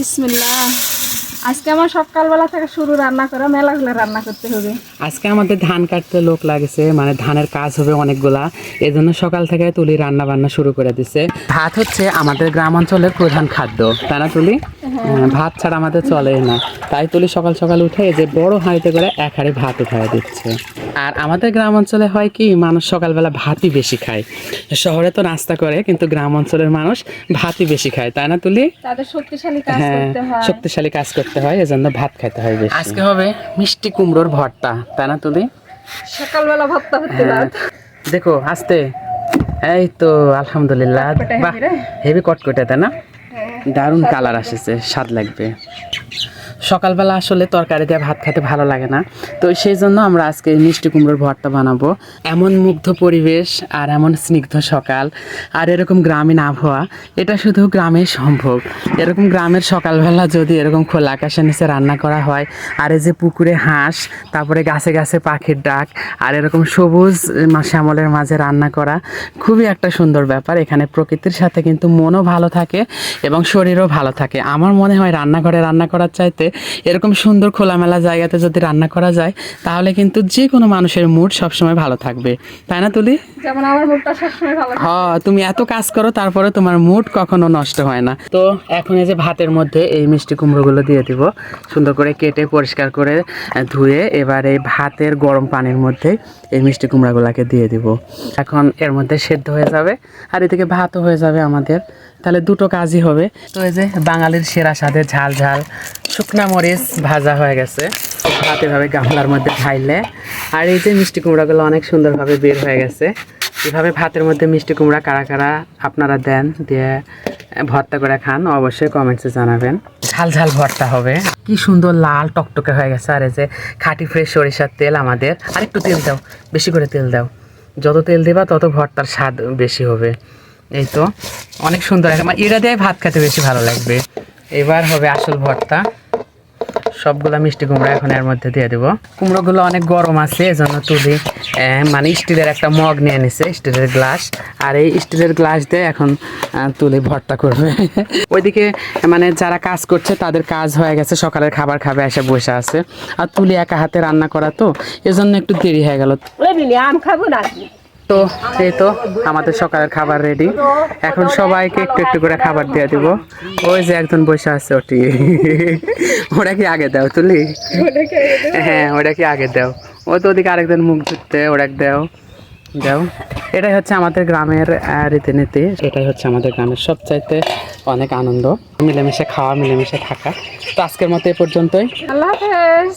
বিসমিল্লাহ। আজকে আমার সকালবেলা থেকে শুরু রান্না করা মেলাগুলো রান্না করতে হবে। আজকে আমাদের ধান কাটতে লোক লাগেছে মানে ধানের কাজ হবে অনেকগুলা। এই জন্য সকাল থেকে তুলি রান্না বান্না শুরু করে দিছে। ভাত হচ্ছে আমাদের গ্রাম অঞ্চলের প্রধান খাদ্য তাই না তুলি? হ্যাঁ, ভাত ছাড়া আমাদের চলেই না। তাই তুলি সকাল সকাল উঠে যে বড় হাঁড়িতে করে এক হাঁড়ি ভাত উঠায় দিচ্ছে। আর আমাদের গ্রাম অঞ্চলে হয় কি মানুষ সকালবেলা ভাতই বেশি খায়। শহরে তো নাস্তা করে কিন্তু গ্রাম অঞ্চলের মানুষ ভাতই বেশি খায় তাই না তুলি? তাদের শক্তিশালী কাজ হ্যাঁ করতে হয়। শক্তিশালী কাজ করতে হয় এজন্য ভাত খাইতে হয় বেশি। আজকে হবে মিষ্টি কুমড়োর ভর্তা তাই না তুলি? সকালবেলা ভর্তা হতে হ্যাঁ, দেখো আস্তে। এই তো আলহামদুলিল্লাহ। বাহ রে। হেভি কটকটে তাই না? দারুণ কালার আসেছে স্বাদ লাগবে। সকালবেলা আসলে তরকারি দিয়ে ভাত খেতে ভালো লাগে না। তো সেই জন্য আমরা আজকে মিষ্টি কুমড়োর ভর্তা বানাবো। এমন মুগ্ধ পরিবেশ আর এমন স্নিগ্ধ সকাল আর এরকম গ্রামীণ আবহাওয়া এটা শুধু গ্রামে সম্ভব। এরকম গ্রামের সকালবেলা যদি এরকম খোলা আকাশের নিচে রান্না করা হয়, আর এই যে পুকুরে হাঁস, তারপরে গাছে গাছে পাখির ডাক, আর এরকম সবুজ শ্যামলের মাঝে রান্না করা, খুবই একটা সুন্দর ব্যাপার। এখানে প্রকৃতির সাথে কিন্তু মনও ভালো থাকে এবং শরীরও ভালো থাকে। আমার মনে হয় রান্নাঘরে রান্না করার চাইতে এরকম সুন্দর খোলামেলা জায়গাতে যদি রান্না করা যায় তাহলে কিন্তু যে কোনো মানুষের মুড সবসময় ভালো থাকবে। তাই না তুলি? যেমন আমার মুখটা সবসময় ভালো থাকে। হ তুমি এত কাজ করো তারপরে তোমার মুড কখনো নষ্ট হয় না। তো এখন এই যে ভাতের মধ্যে এই মিষ্টি কুমড়োগুলো দিয়ে দিব সুন্দর করে কেটে পরিষ্কার করে ধুয়ে এবার এই ভাতের গরম পানির মধ্যে এই মিষ্টি কুমড়াগুলোকে দিয়ে দিব। এখন এর মধ্যে সেদ্ধ হয়ে যাবে আর এদিকে ভাতও হয়ে যাবে আমাদের। তাহলে দুটো কাজই হবে। তো এই যে বাঙালির সেরা স্বাদের ঝাল ঝাল শুকনা মরিচ ভাজা হয়ে গেছে। এভাবে গামলার মধ্যে ঢাইলে। আর এই যে মিষ্টি কুমড়াগুলো অনেক সুন্দরভাবে বের হয়ে গেছে। এভাবে ভাতের মধ্যে মিষ্টি কুমড়া কারা কারা আপনারা দেন দিয়ে ভর্তা করে খান, অবশ্যই কমেন্টসে জানাবেন। ঝাল ঝাল ভর্তা হবে। কি সুন্দর লাল টকটকে হয়ে গেছে। আর এই যে খাঁটি ফ্রেশ সরিষার তেল আমাদের। আর একটু তেল দাও, বেশি করে তেল দাও। যত তেল দিবা তত ভর্তার স্বাদ বেশি হবে। এই তো, অনেক সুন্দর। আমার এরা দিয়ে ভাত খেতে বেশি ভালো লাগবে। এবার হবে আসল ভর্তা। সবগুলা মিষ্টি কুমড়া এখন এর মধ্যে দিয়ে দেবো। কুমড়োগুলো অনেক গরম আছে, এজন্য তুলি। মানে স্টিলের একটা মগ নিয়ে নিছে স্টিলের গ্লাস। আর এই স্টিলের গ্লাস দিয়ে এখন তুলি ভর্তা করবে। ওইদিকে মানে যারা কাজ করছে, তাদের কাজ হয়ে গেছে, সকালের খাবার খাবে, এসে বসে আছে। আর তুলি একা হাতে রান্না করা তো, এজন্য একটু দেরি হয়ে গেল। আম খাব নাকি তো এই তো আমাদের সকালের খাবার রেডি এখন সবাইকে একটু একটু করে খাবার দিয়ে দিব। ওই যে একজন বসে আছে ওটি। ওটা কি আগে দাও তুলি? হ্যাঁ ওটা কি আগে দাও। ও তো ওদিকে আরেকজন মুখ ধুতে, ওটা দাও। দাও। এটাই হচ্ছে আমাদের গ্রামের রীতিনীতি। এটাই হচ্ছে আমাদের গ্রামের সবচাইতে অনেক আনন্দ। মিলেমিশে খাওয়া, মিলেমিশে থাকা। তো আজকের মতো এ পর্যন্তই। আল্লাহ হাফেজ।